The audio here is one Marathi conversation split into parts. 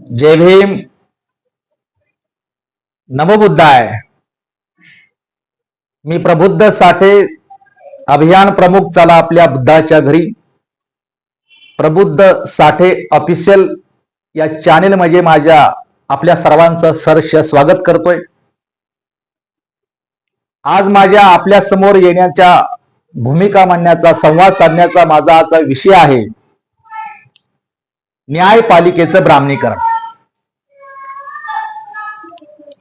जय भीम. नमोबुद्धाय मी प्रबुद्ध साठे अभियान प्रमुख चला आपल्या बुद्धाच्या घरी. प्रबुद्ध साठे ऑफिशियल या चॅनेल मध्ये माझ्या आपल्या सर्वांचं सरस स्वागत करतोय. आज माझ्या आपल्यासमोर येण्याच्या भूमिका मांडण्याचा संवाद साधण्याचा माझा आजचा विषय आहे. न्यायपालिकेचं ब्राह्मणीकरण.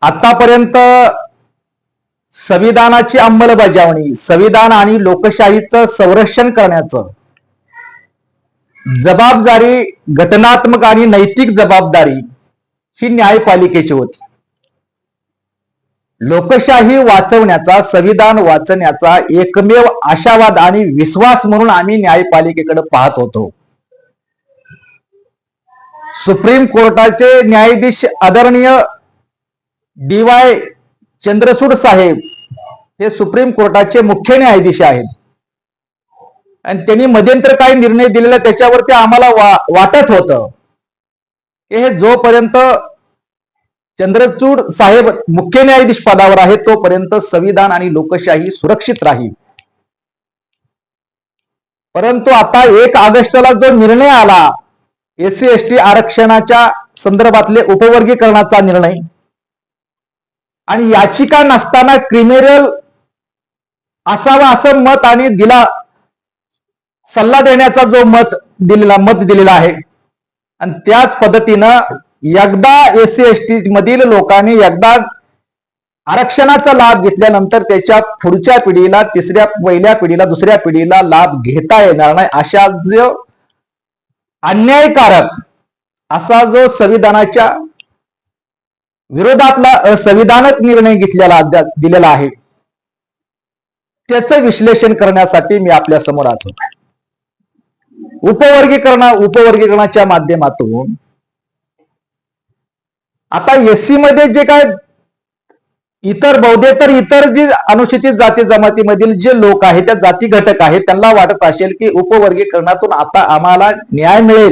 आतापर्यंत संविधानाची अंमलबजावणी संविधान आणि लोकशाहीचं संरक्षण करण्याचं जबाबदारी घटनात्मक आणि नैतिक जबाबदारी ही न्यायपालिकेची होती. लोकशाही वाचवण्याचा संविधान वाचण्याचा एकमेव आशावाद आणि विश्वास म्हणून आम्ही न्यायपालिकेकडे पाहत होतो. सुप्रीम कोर्टाचे न्यायाधीश आदरणीय डी वाय चंद्रचूड साहेब हे सुप्रीम कोर्टाचे मुख्य न्यायाधीश आहेत. आणि त्यांनी मध्यंतर काही निर्णय दिलेला त्याच्यावरती आम्हाला वा, वाटत होतं की हे जोपर्यंत चंद्रचूड साहेब मुख्य न्यायाधीश पदावर आहे तोपर्यंत संविधान आणि लोकशाही सुरक्षित राहील. परंतु आता एक ऑगस्टला जो निर्णय आला एससी एस टी आरक्षणाच्या संदर्भातले उपवर्गीकरणाचा निर्णय आणि याचिका नसताना क्रिमिनल असावा असं मत आणि दिला सल्ला देण्याचा जो मत दिलेला मत दिलेला आहे. आणि त्याच पद्धतीनं एकदा एस सी एस टी मधील लोकांनी एकदा आरक्षणाचा लाभ घेतल्यानंतर त्याच्या पुढच्या पिढीला तिसऱ्या पहिल्या पिढीला दुसऱ्या पिढीला लाभ घेता येणार नाही अशा जो अन्यायकारक असा जो संविधानाच्या विरोधातला असंविधानक निर्णय घेतलेला अद्याप दिलेला आहे त्याचं विश्लेषण करण्यासाठी मी आपल्यासमोर आलो. उपवर्गीकरणा उपवर्गीकरणाच्या माध्यमातून आता एससी मध्ये जे काय इतर बौद्धेतर इतर जी अनुसूचित जाती जमातीमधील जे लोक आहेत त्या जाती घटक आहेत त्यांना वाटत असेल की उपवर्गीकरणातून आता आम्हाला न्याय मिळेल.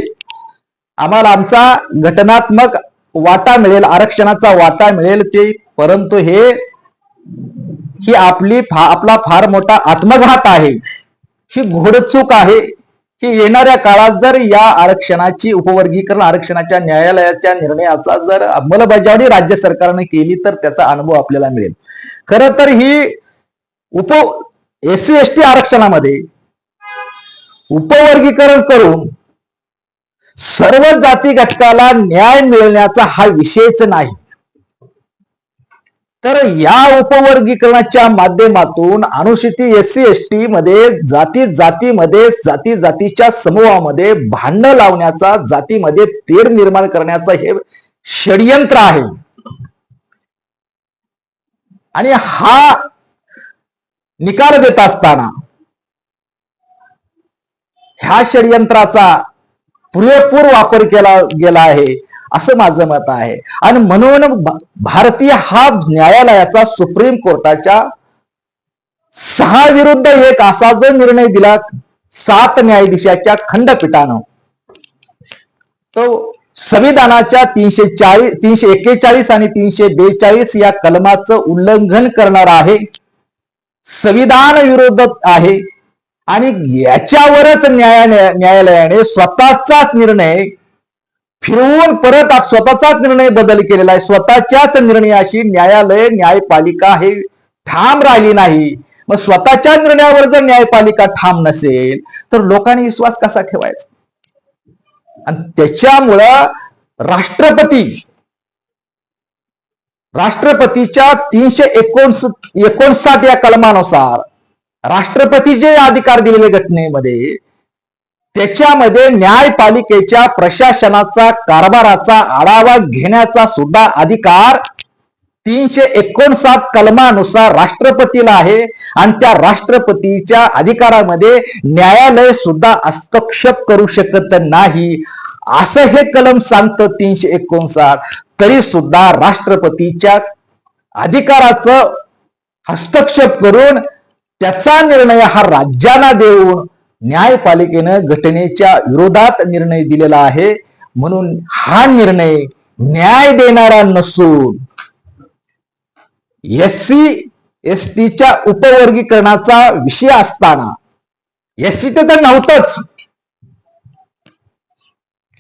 आम्हाला आमचा घटनात्मक वाटा मिळेल आरक्षणाचा वाटा मिळेल ते परंतु हे ही आपली फा आपला फार मोठा आत्मघात आहे. ही घोडचूक आहे. की येणाऱ्या काळात जर या आरक्षणाची उपवर्गीकरण आरक्षणाच्या न्यायालयाच्या निर्णयाचा जर अंमलबजावणी राज्य सरकारने केली तर त्याचा अनुभव आपल्याला मिळेल. खर तर ही उप एस सी एस टी आरक्षणामध्ये उपवर्गीकरण करून सर्व जाती घटकाला न्याय मिळण्याचा हा विषयच नाही. तर या उपवर्गीकरणाच्या माध्यमातून अनुसूचित एस सी एस टी मध्ये जाती जातीमध्ये जाती जातीच्या समूहामध्ये भांडण लावण्याचा जातीमध्ये तेढ निर्माण करण्याचं हे षडयंत्र आहे. आणि हा निकाल देत असताना ह्या षडयंत्राचा पुरेपूर वापर केला गेला आहे. असं माझं मत आहे. आणि म्हणून भारतीय हा न्यायालयाचा सुप्रीम कोर्टाच्या सहा विरुद्ध एक असा जो निर्णय दिला सात न्यायाधीशाच्या खंडपीठानं. तो संविधानाच्या तीनशे चाळीस तीनशे एक्केचाळीस आणि तीनशे बेचाळीस या कलमाचं उल्लंघन करणार आहे. संविधान विरोध आहे. आणि याच्यावरच न्याया न्यायालयाने स्वतःचाच निर्णय फिरवून परत आप- स्वतःचाच निर्णय बदल केलेला आहे. स्वतःच्याच निर्णयाशी न्यायालय न्यायपालिका हे ठाम राहिली नाही. मग स्वतःच्या निर्णयावर जर न्यायपालिका ठाम नसेल तर लोकांनी विश्वास कसा ठेवायचा? आणि त्याच्यामुळं राष्ट्रपती राष्ट्रपतीच्या तीनशे एकोणस एकोणसाठ या कलमानुसार राष्ट्रपती जे अधिकार दिलेले घटनेमध्ये त्याच्यामध्ये न्यायपालिकेच्या प्रशासनाचा कारभाराचा आढावा घेण्याचा सुद्धा अधिकार तीनशे एकोणसाठ कलमानुसार राष्ट्रपतीला आहे. आणि त्या राष्ट्रपतीच्या अधिकारामध्ये न्यायालय सुद्धा हस्तक्षेप करू शकत नाही. असं हे कलम सांगतं तीनशे एकोणसाठ तरी सुद्धा राष्ट्रपतीच्या अधिकाराचं हस्तक्षेप करून त्याचा निर्णय हा राज्यांना देऊन न्यायपालिकेनं घटनेच्या विरोधात निर्णय दिलेला आहे. म्हणून हा निर्णय न्याय देणारा नसून एस सी एस टीच्या उपवर्गीकरणाचा विषय असताना एस सी तर नव्हतंच.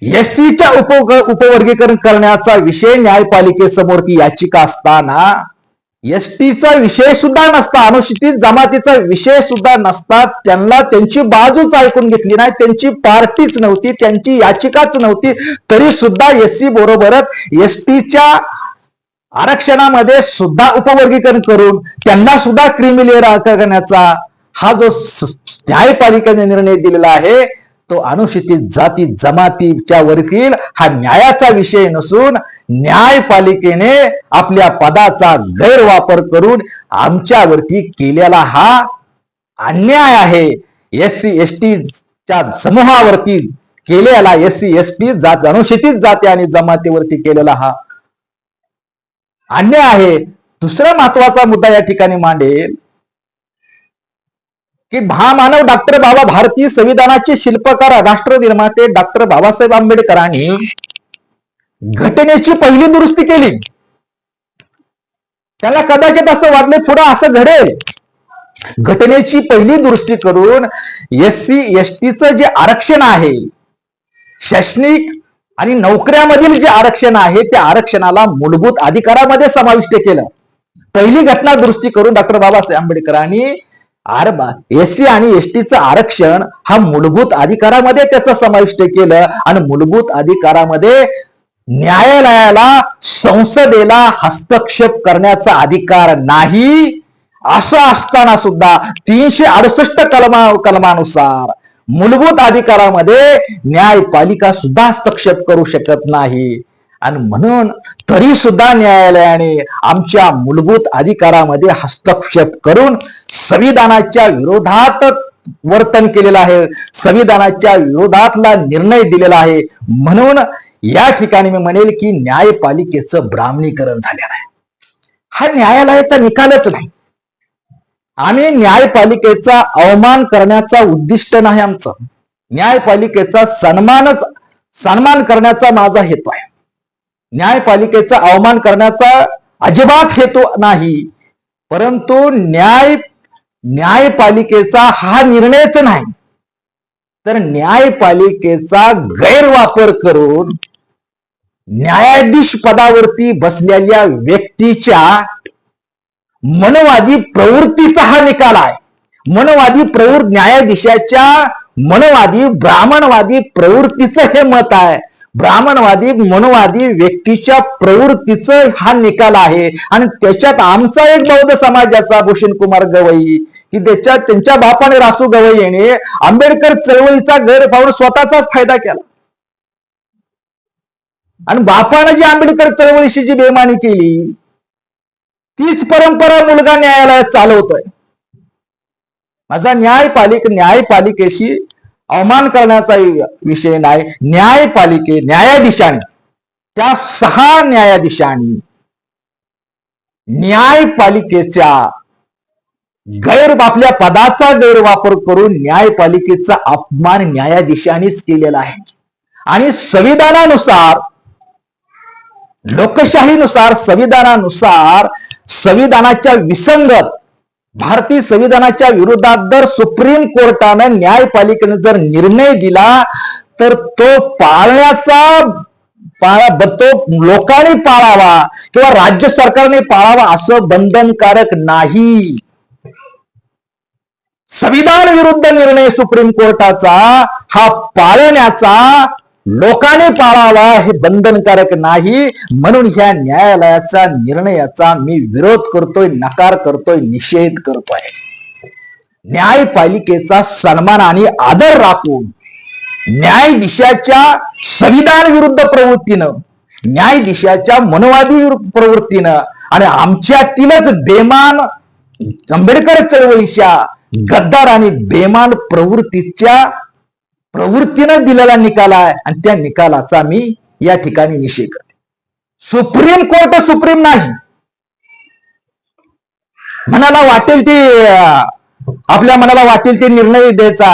एस सीच्या उप उपवर्गीकरण करण्याचा विषय न्यायपालिकेसमोर ती याचिका असताना एसटीचा विषय सुद्धा नसता अनुसूचित जमातीचा विषय सुद्धा नसता. त्यांना त्यांची बाजूच ऐकून घेतली नाही त्यांची पार्टीच नव्हती त्यांची याचिकाच नव्हती. तरी सुद्धा एस सी बरोबरच एसटीच्या आरक्षणामध्ये सुद्धा उपवर्गीकरण करून त्यांना सुद्धा क्रिमिलेअर करण्याचा हा जो न्यायपालिकेने निर्णय दिलेला आहे तो अनुसूचित जाती जमातीच्या वरतील हा न्यायाचा विषय नसून न्यायपालिकेने आपल्या पदाचा गैरवापर करून आमच्यावरती केलेला हा अन्याय आहे. एस सी एस टीच्या समूहावरती केलेला एस सी एस टी जात अनुसूचित जाती आणि जमातीवरती केलेला हा अन्याय आहे. दुसरा महत्त्वाचा मुद्दा या ठिकाणी मांडेल की महामानव डॉक्टर बाबा भारतीय संविधानाचे शिल्पकार राष्ट्र निर्माते डॉक्टर बाबासाहेब आंबेडकरांनी घटनेची पहिली दुरुस्ती केली. त्याला कदाचित असं वाटलं पुढं असं घडेल. घटनेची पहिली दुरुस्ती करून एस सी एस टीचं जे आरक्षण आहे शैक्षणिक आणि नोकऱ्यामधील जे आरक्षण आहे त्या आरक्षणाला मूलभूत अधिकारामध्ये समाविष्ट केलं. पहिली घटना दुरुस्ती करून डॉक्टर बाबासाहेब आंबेडकरांनी आर एस आणि एसटीचं आरक्षण हा मूलभूत अधिकारामध्ये त्याचं समाविष्ट केलं आणि मूलभूत अधिकारामध्ये न्यायालयाला संसदेला हस्तक्षेप करण्याचा अधिकार नाही असं असताना सुद्धा तीनशे अडुसष्ट कलमा कलमानुसार मूलभूत अधिकारामध्ये न्यायपालिका सुद्धा हस्तक्षेप करू शकत नाही. आणि म्हणून तरी सुद्धा न्यायालयाने आमच्या मूलभूत अधिकारामध्ये हस्तक्षेप करून संविधानाच्या विरोधात वर्तन केलेलं आहे संविधानाच्या विरोधातला निर्णय दिलेला आहे. म्हणून या ठिकाणी मी म्हणेल की न्यायपालिकेचं ब्राह्मणीकरण झालेलं आहे. हा न्यायालयाचा निकालच नाही. आम्ही न्यायपालिकेचा अवमान करण्याचा उद्दिष्ट नाही आमचं. न्यायपालिकेचा सन्मानच सन्मान करण्याचा माझा हेतू आहे. न्यायपालिकेचा अवमान करण्याचा अजिबात हेतू नाही. परंतु न्याय न्यायपालिकेचा हा निर्णयच नाही. तर न्यायपालिकेचा गैरवापर करून न्यायाधीश पदावरती बसलेल्या व्यक्तीच्या मनवादी प्रवृत्तीचा हा निकाल आहे. मनवादी प्रवृत्त न्यायाधीशाच्या मनवादी ब्राह्मणवादी प्रवृत्तीचं हे मत आहे. ब्राह्मणवादी मनवादी व्यक्तीच्या प्रवृत्तीचं हा निकाल आहे. आणि त्याच्यात आमचा एक बौद्ध समाजाचा भूषण कुमार गवई. की त्याच्यात त्यांच्या बापाने रासू गवई याने आंबेडकर चळवळीचा गैरफावून स्वतःचाच फायदा केला. आणि बापानं जी आंबेडकर चळवळीशी जी बेमानी केली तीच परंपरा मुलगा न्यायालयात चालवतोय. माझा न्यायपालिक न्यायपालिकेशी अवमान करण्याचा विषय नाही. न्यायपालिके न्यायाधीशांनी त्या सहा न्यायाधीशांनी न्यायपालिकेच्या गैर आपल्या पदाचा गैरवापर करून न्यायपालिकेचा अपमान न्यायाधीशांनीच केलेला आहे. आणि संविधानानुसार लोकशाहीनुसार संविधानानुसार संविधानाच्या विसंगत भारतीय संविधानाच्या विरोधात जर सुप्रीम कोर्टानं न्यायपालिकेने जर निर्णय दिला तर तो पाळण्याचा पाळा तो लोकांनी पाळावा किंवा राज्य सरकारने पाळावा असं बंधनकारक नाही. संविधान विरुद्ध निर्णय सुप्रीम कोर्टाचा हा पाळण्याचा लोकांनी पाळावा हे बंधनकारक नाही. म्हणून ह्या न्यायालयाचा निर्णयाचा मी विरोध करतोय नकार करतोय निषेध करतोय. न्यायपालिकेचा सन्मान आणि आदर राखून न्यायाधीशाच्या संविधान विरुद्ध प्रवृत्तीनं न्यायाधीशाच्या मनवादी प्रवृत्तीनं आणि आमच्यातीलच बेमान आंबेडकर चळवळीच्या गद्दार आणि बेमान प्रवृत्तीच्या प्रवृत्तीनं दिलेला निकाल आहे आणि त्या निकालाचा मी या ठिकाणी निषेध करते. सुप्रीम कोर्ट सुप्रीम नाही. मनाला वाटेल ते आपल्या मनाला वाटेल ते निर्णय द्यायचा.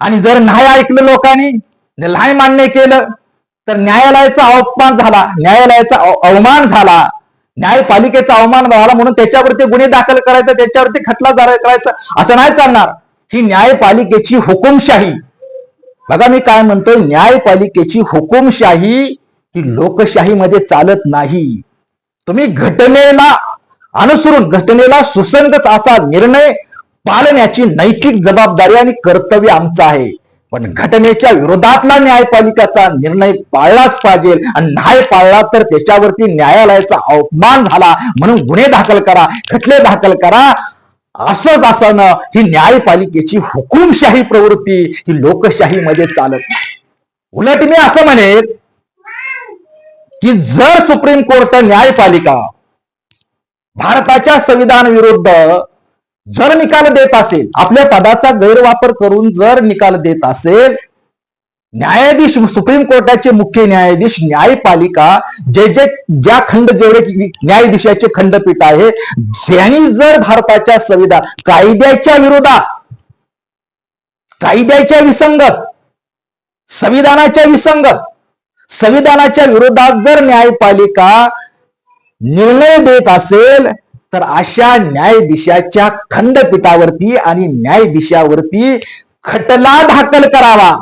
आणि जर नाही ऐकलं लोकांनी नाही मान्य केलं तर न्यायालयाचा अपमान झाला न्यायालयाचा अवमान झाला न्यायपालिकेचा अवमान झाला म्हणून त्याच्यावरती गुन्हे दाखल करायचा त्याच्यावरती खटला करायचा असं नाही चालणार. ही न्यायपालिकेची हुकुमशाही. बघा मी काय म्हणतोय न्यायपालिकेची हुकुमशाही ही लोकशाहीमध्ये चालत नाही. तुम्ही घटनेला अनुसरून घटनेला सुसंगत असा निर्णय पालण्याची नैतिक जबाबदारी आणि कर्तव्य आमचं आहे. पण घटनेच्या विरोधातला न्यायपालिकाचा निर्णय पाळलाच पाहिजे आणि नाही पाळला तर त्याच्यावरती न्यायालयाचा अपमान झाला म्हणून गुन्हे दाखल करा खटले दाखल करा असंच असणं ही न्यायपालिकेची हुकुमशाही प्रवृत्ती ही लोकशाहीमध्ये चालत नाही. उलट मी असं म्हणेन की जर सुप्रीम कोर्ट न्यायपालिका भारताच्या संविधान विरुद्ध जर निकाल देत असेल आपल्या पदाचा गैरवापर करून जर निकाल देत असेल न्यायाधीश सुप्रीम कोर्टाचे मुख्य न्यायाधीश न्यायपालिका जे जे ज्या खंड जेवढे न्यायाधीशाचे खंडपीठ आहे ज्यांनी जर भारताच्या संविधान कायद्याच्या विरोधात कायद्याच्या विसंगत संविधानाच्या विसंगत संविधानाच्या विरोधात जर न्यायपालिका निर्णय देत असेल तर अशा न्यायाधीशाच्या खंडपीठावरती आणि न्यायाधीशावरती खटला दाखल करावा.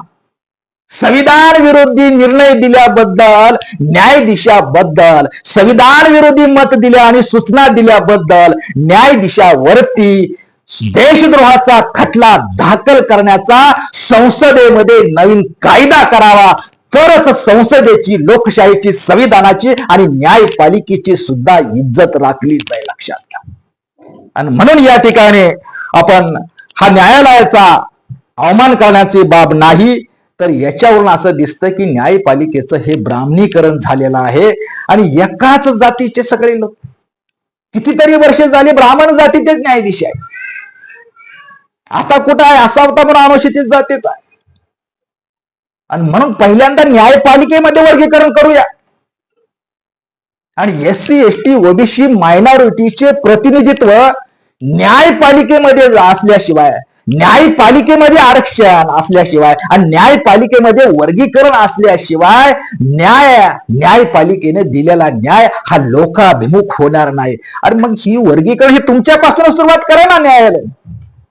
संविधान विरोधी निर्णय दिल्याबद्दल न्यायाधीशाबद्दल संविधान विरोधी मत दिल्या आणि सूचना दिल्याबद्दल न्यायाधीशावरती देशद्रोहाचा खटला दाखल करण्याचा संसदेमध्ये नवीन कायदा करावा तरच संसदेची लोकशाहीची संविधानाची आणि न्यायपालिकेची सुद्धा इज्जत राखली जाईल लक्षात घ्या. आणि म्हणून या ठिकाणी आपण हा न्यायालयाचा अवमान करण्याची बाब नाही तर याच्यावरून असं दिसतं की न्यायपालिकेचं हे ब्राह्मणीकरण झालेलं आहे आणि एकाच जातीचे सगळे लोक. कितीतरी वर्ष झाली ब्राह्मण जातीचेच न्यायाधीश आहे आता कुठं आहे? असा होता पण अनुसूचित जातीचा आहे. आणि म्हणून पहिल्यांदा न्यायपालिकेमध्ये वर्गीकरण करूया. आणि S C S T OBC मायनॉरिटीचे प्रतिनिधित्व न्यायपालिकेमध्ये असल्याशिवाय न्यायपालिकेमध्ये आरक्षण असल्याशिवाय आणि न्यायपालिकेमध्ये वर्गीकरण असल्याशिवाय न्याय न्यायपालिकेने दिलेला न्याय हा लोकाभिमुख होणार नाही. अरे मग ही वर्गीकरण हे तुमच्यापासून सुरुवात करा ना न्यायालय.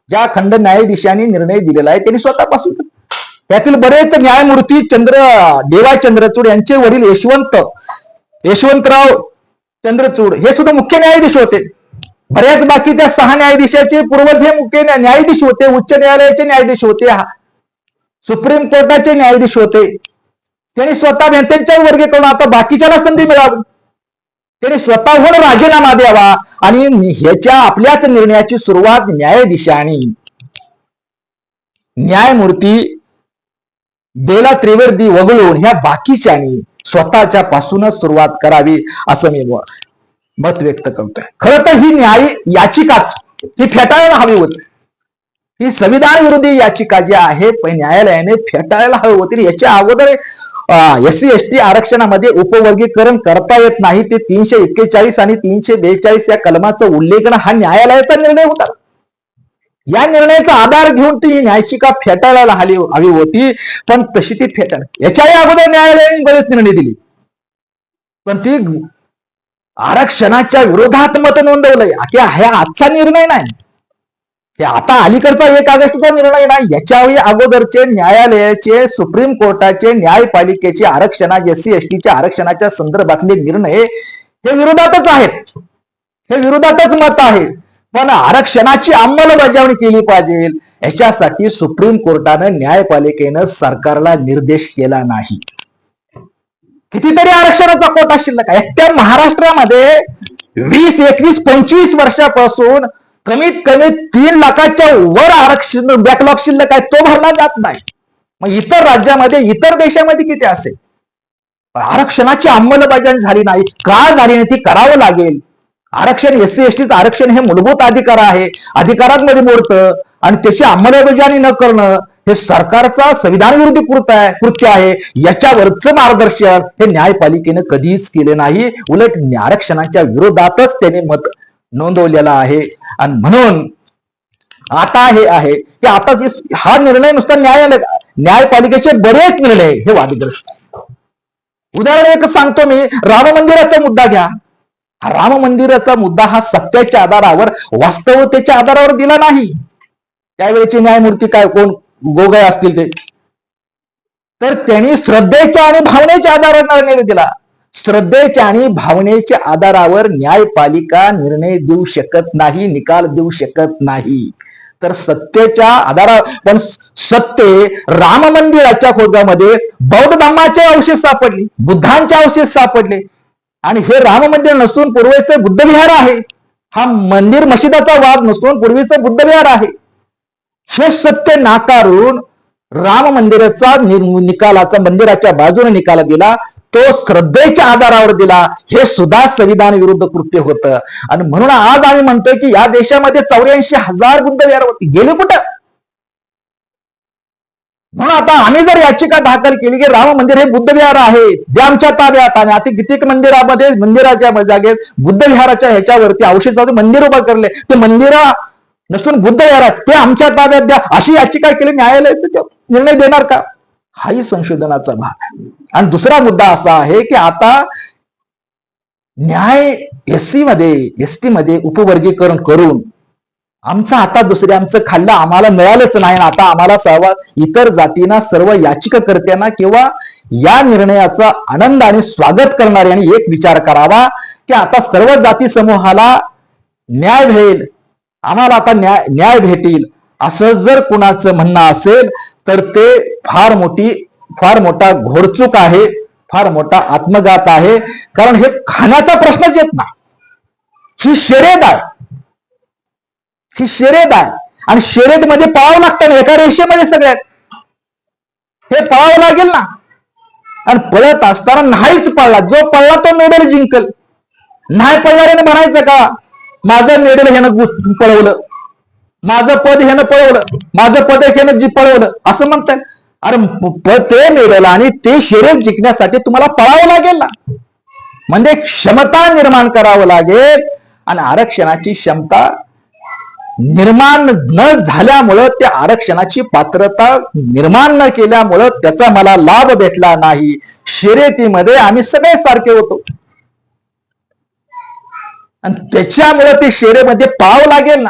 ज्या खंड न्यायाधीशांनी निर्णय दिलेला आहे त्यांनी स्वतःपासून. त्यातील बरेच न्यायमूर्ती चंद्र देवाय चंद्रचूड यांचे वडील यशवंत यशवंतराव चंद्रचूड हे सुद्धा मुख्य न्यायाधीश होते. बऱ्याच बाकी त्या सहा न्यायाधीशाचे पूर्वज हे मुख्य न्यायाधीश होते उच्च न्यायालयाचे न्यायाधीश होते सुप्रीम कोर्टाचे न्यायाधीश होते. त्यांनी स्वतः त्यांच्या वर्गीकरण आता बाकीच्याला संधी मिळावी. त्यांनी स्वतःहून राजीनामा द्यावा आणि ह्याच्या आपल्याच निर्णयाची सुरुवात न्यायाधीशांनी. न्यायमूर्ती बेला त्रिवेदी वगळून ह्या बाकीच्यानी स्वतःच्या पासूनच सुरुवात करावी असं मी मत व्यक्त करतोय. खरं तर ही न्याय याचिकाच ही फेटाळायला हवी होती. ही संविधान विरोधी याचिका जी आहे पण न्यायालयाने फेटाळायला हवी होती. याच्या अगोदर एस सी एस टी आरक्षणामध्ये उपवर्गीकरण करता येत नाही. ते तीनशे एक्केचाळीस आणि तीनशे बेचाळीस या कलमाचा उल्लेखन हा न्यायालयाचा निर्णय होता. या निर्णयाचा आधार घेऊन ती न्यायिका फेटाळायला हवी हवी होती. पण तशी ती फेटाळ याच्याही अगोदर न्यायालयाने बरेच निर्णय दिले. पण ती आरक्षणाच्या विरोधात मत नोंदवलंय. की ह्या आजचा निर्णय नाही? हे आता अलीकडचा एक ऑगस्टचा निर्णय नाही. याच्यावेळी अगोदरचे न्यायालयाचे सुप्रीम कोर्टाचे न्यायपालिकेचे आरक्षणा एस सी एस टीच्या आरक्षणाच्या संदर्भातले निर्णय हे विरोधातच आहेत. हे विरोधातच मत आहे. पण आरक्षणाची अंमलबजावणी केली पाहिजे. याच्यासाठी सुप्रीम कोर्टानं न्यायपालिकेनं सरकारला निर्देश केला नाही. कितीतरी आरक्षणाचा कोटा शिल्लक आहे. एकट्या महाराष्ट्रामध्ये वीस एकवीस पंचवीस वर्षापासून कमीत कमी तीन लाखाच्या वर आरक्षण बॅकलॉग शिल्लक आहे तो भरला जात नाही. मग इतर राज्यामध्ये इतर देशामध्ये किती असेल? आरक्षणाची अंमलबजावणी झाली नाही. का झाली नाही? ती करावं लागेल. आरक्षण एस सी एसटीचं आरक्षण हे मूलभूत अधिकार आहे. अधिकारांमध्ये मोडतं आणि त्याची अंमलबजावणी न करणं हे सरकारचा संविधान विरोधी कृत आहे कृत्य आहे. याच्यावरचं मार्गदर्शन हे न्यायपालिकेनं कधीच केले नाही. उलट आरक्षणाच्या विरोधातच त्याने मत नोंदवलेला आहे. आणि म्हणून आता हे आहे की आता हा निर्णय नुसता न्यायालय न्यायपालिकेचे बरेच निर्णय हे वादग्रस्त उदाहरण एक सांगतो मी. राम मंदिराचा मुद्दा घ्या. राम मंदिराचा मुद्दा हा सत्याच्या आधारावर वास्तवतेच्या आधारावर दिला नाही. त्यावेळेचे न्यायमूर्ती काय कोण? गोगय असतील ते. तर त्यांनी श्रद्धेच्या आणि भावनेच्या आधारावर निर्णय दिला. श्रद्धेच्या आणि भावनेच्या आधारावर न्यायपालिका निर्णय देऊ शकत नाही निकाल देऊ शकत नाही. तर सत्तेच्या आधारावर पण सत्य राम मंदिराच्या खोदामध्ये बौद्ध धर्माचे अवशेष सापडले बुद्धांचे अवशेष सापडले. आणि हे राम मंदिर नसून पूर्वेचे बुद्ध विहार आहे. हा मंदिर मशिदाचा वाद नसून पूर्वीचं बुद्ध विहार आहे. हे सत्य नाकारून राम मंदिराचा निकालाचा मंदिराच्या बाजूने निकाल दिला तो श्रद्धेच्या आधारावर दिला. हे सुद्धा संविधान विरुद्ध कृत्य होतं. आणि म्हणून आज आम्ही म्हणतोय की या देशामध्ये चौऱ्याऐंशी हजार बुद्ध विहार होती. गेले कुठं? म्हणून आता आम्ही जर याचिका दाखल केली की राम मंदिर हे बुद्ध विहार आहे ते आमच्या ताब्यात आणि आता कितीक मंदिरामध्ये मंदिराच्या जागेत बुद्ध विहाराच्या ह्याच्यावरती अवशेषाचं मंदिर उभं करले. ते मंदिर नसून बुद्ध विहार ते आमच्या ताब्यात द्या. अशी याचिका केली न्यायालय निर्णय देणार का? हाही संशोधनाचा भाग आहे. आणि दुसरा मुद्दा असा आहे की आता न्याय एससी मध्ये एस टी मध्ये उपवर्गीकरण करून आमचं आता दुसरे आमचं खाल्लं आम्हाला मिळालंच नाही आता आम्हाला सर्व इतर जातींना सर्व याचिकाकर्त्यांना किंवा या निर्णयाचा आनंद आणि स्वागत करणाऱ्यांनी एक विचार करावा की आता सर्व जाती समूहाला न्याय भेल आम्हाला आता न्याय न्याय भेटील. असं जर कुणाचं म्हणणं असेल तर ते फार मोठी फार मोठा घोडचूक आहे फार मोठा आत्मघात आहे. कारण हे खाण्याचा प्रश्नच येत नाही. ही शर्यत आहे. ही शर्यत आहे. आणि शर्यतीमध्ये पळावं लागतं ना एका रेषेमध्ये सगळ्यात. हे पळावं लागेल ना. आणि पळत असताना नाहीच पळला. जो पळला तो मेडल जिंकल. नाही पळणाऱ्याने म्हणायचं का? माझं मेडल ह्यानं पळवलं. माझं पद ह्यानं पळवलं. माझं पद ह्यानं जी पळवलं. असं म्हणताय. अरे पद ते मेडल आणि ते शरीर जिंकण्यासाठी तुम्हाला पळावं लागेल ना. म्हणजे क्षमता निर्माण करावं लागेल आणि आरक्षणाची क्षमता निर्माण न झाल्यामुळं त्या आरक्षणाची पात्रता निर्माण न केल्यामुळं त्याचा मला लाभ भेटला नाही. शर्यतीमध्ये आम्ही सगळे सारखे होतो. आणि त्याच्यामुळे ते शेरेमध्ये पाव लागेल ना.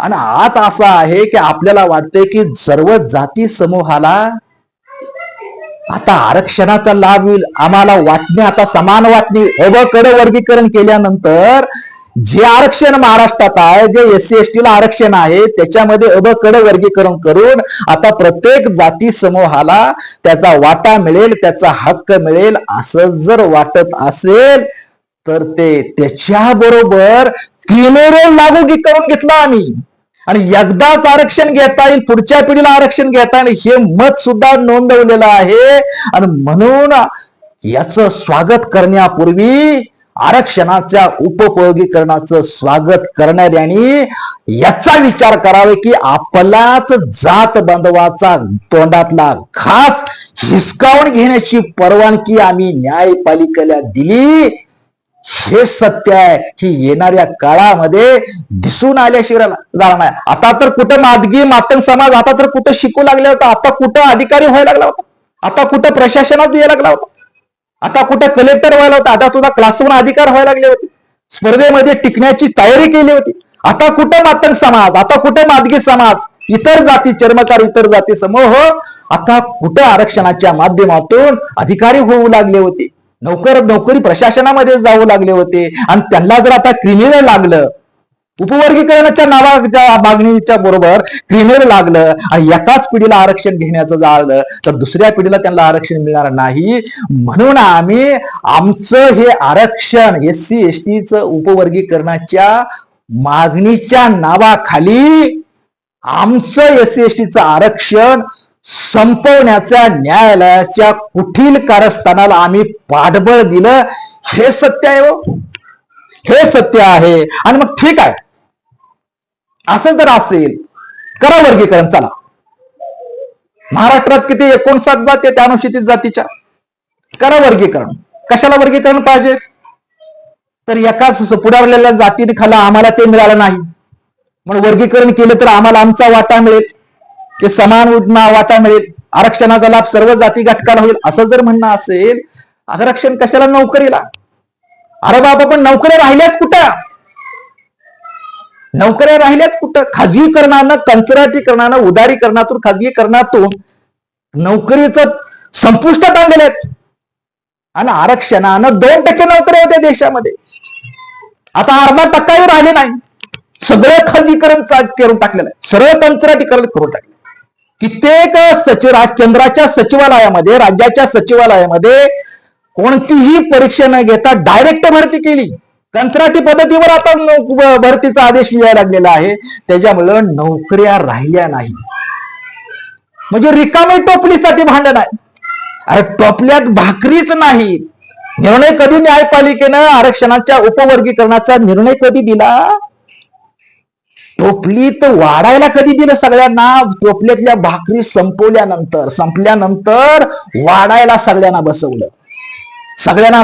आणि आत असा आहे की आपल्याला वाटतंय की सर्व जाती समूहाला आता आरक्षणाचा लाभ होईल. आम्हाला वाटणे आता समान वाटणी कडे वर्गीकरण केल्यानंतर जे आरक्षण महाराष्ट्रात आहे जे एस सी एस टी ला आरक्षण आहे त्याच्यामध्ये अबकडे वर्गीकरण करून आता प्रत्येक जाती समूहाला त्याचा वाटा मिळेल त्याचा हक्क मिळेल असं जर वाटत असेल तर ते त्याच्याबरोबर क्रिमिनल लागू की- करून घेतला आम्ही. आणि एकदाच आरक्षण घेता येईल पुढच्या पिढीला आरक्षण घेता येईल हे मत सुद्धा नोंदवलेलं आहे. आणि म्हणून याच स्वागत करण्यापूर्वी आरक्षणाच्या उपयोगीकरणाचं स्वागत करणाऱ्यांनी याचा विचार करावे की आपलाच जात बांधवाचा तोंडातला घास हिसकावून घेण्याची परवानगी आम्ही न्यायपालिकेला दिली. हे सत्य आहे की येणाऱ्या काळामध्ये दिसून आल्याशिवाय जाणार नाही. आता तर कुठं मादगी मातंग समाज आता तर कुठं शिकू लागला होता आता कुठं अधिकारी व्हायला लागला होता आता कुठं प्रशासनात यायला लागला होता आता कुठं कलेक्टर व्हायला होता आता तुझा क्लासवर अधिकार व्हायला लागले होते स्पर्धेमध्ये टिकण्याची तयारी केली होती आता कुठं मातंग समाज आता कुठं मादगी समाज इतर जाती चर्मकार इतर जाती समूह आता कुठं आरक्षणाच्या माध्यमातून अधिकारी होऊ लागले होते नोकर नोकरी प्रशासनामध्ये जाऊ लागले होते. आणि त्यांना जर आता क्रिमिनल लागलं उपवर्गीकरणाच्या नावाच्या मागणीच्या बरोबर क्रिमिनल लागलं आणि एकाच पिढीला आरक्षण घेण्याचं झालं तर दुसऱ्या पिढीला त्यांना आरक्षण मिळणार नाही. म्हणून आम्ही आमचं हे आरक्षण एस सी एस टीचं उपवर्गीकरणाच्या मागणीच्या नावाखाली आमचं एस सी एस टीचं आरक्षण संपवण्याच्या न्यायालयाच्या कुठील कारस्थानाला आम्ही पाठबळ दिलं हे सत्य आहे हो. हे सत्य आहे. आणि मग ठीक आहे. असं जर असेल करा वर्गीकरण चला. महाराष्ट्रात किती एकोणसाठ जाती त्या अनुसूचित जातीच्या? करा वर्गीकरण. कशाला वर्गीकरण पाहिजे? तर एकाच पुढारलेल्या जातीने खाला आम्हाला ते मिळालं नाही. म्हणून वर्गीकरण केलं तर आम्हाला आमचा वाटा मिळेल. की समान उडणा वाटा मिळेल आरक्षणाचा लाभ सर्व जाती घटकाला होईल असं जर म्हणणं असेल आरक्षण कशाला नोकरीला? अरे बाबा पण नोकऱ्या राहिल्याच कुठं? नोकऱ्या राहिल्याच कुठं? खाजगीकरणानं कंत्राटीकरणानं उदारीकरणातून खाजगीकरणातून नोकरीचं संपुष्टात आणलेले आहेत. आणि आरक्षणानं दोन टक्के नोकऱ्या होत्या देशामध्ये. आता अर्धा टक्काही राहिले नाही. सगळं खाजगीकरण करून टाकलेलं आहे. सरळ कंत्राटीकरण करून टाकलं कित्येक सचिव राज- केंद्राच्या सचिवालयामध्ये राज्याच्या सचिवालयामध्ये कोणतीही परीक्षा न घेता डायरेक्ट भरती केली. कंत्राटी पद्धतीवर आता भरतीचा आदेश यायला लागलेला आहे. त्याच्यामुळं नोकऱ्या राहिल्या नाही म्हणजे रिकामे टोपलीसाठी भांडण आहे. अरे टोपल्यात भाकरीच नाही. निर्णय कधी न्यायपालिकेनं आरक्षणाच्या उपवर्गीकरणाचा निर्णय कधी दिला? टोपलीत वाढायला कधी दिलं सगळ्यांना? टोपल्यातल्या भाकरी संपवल्यानंतर संपल्यानंतर वाढायला सगळ्यांना बसवलं. सगळ्यांना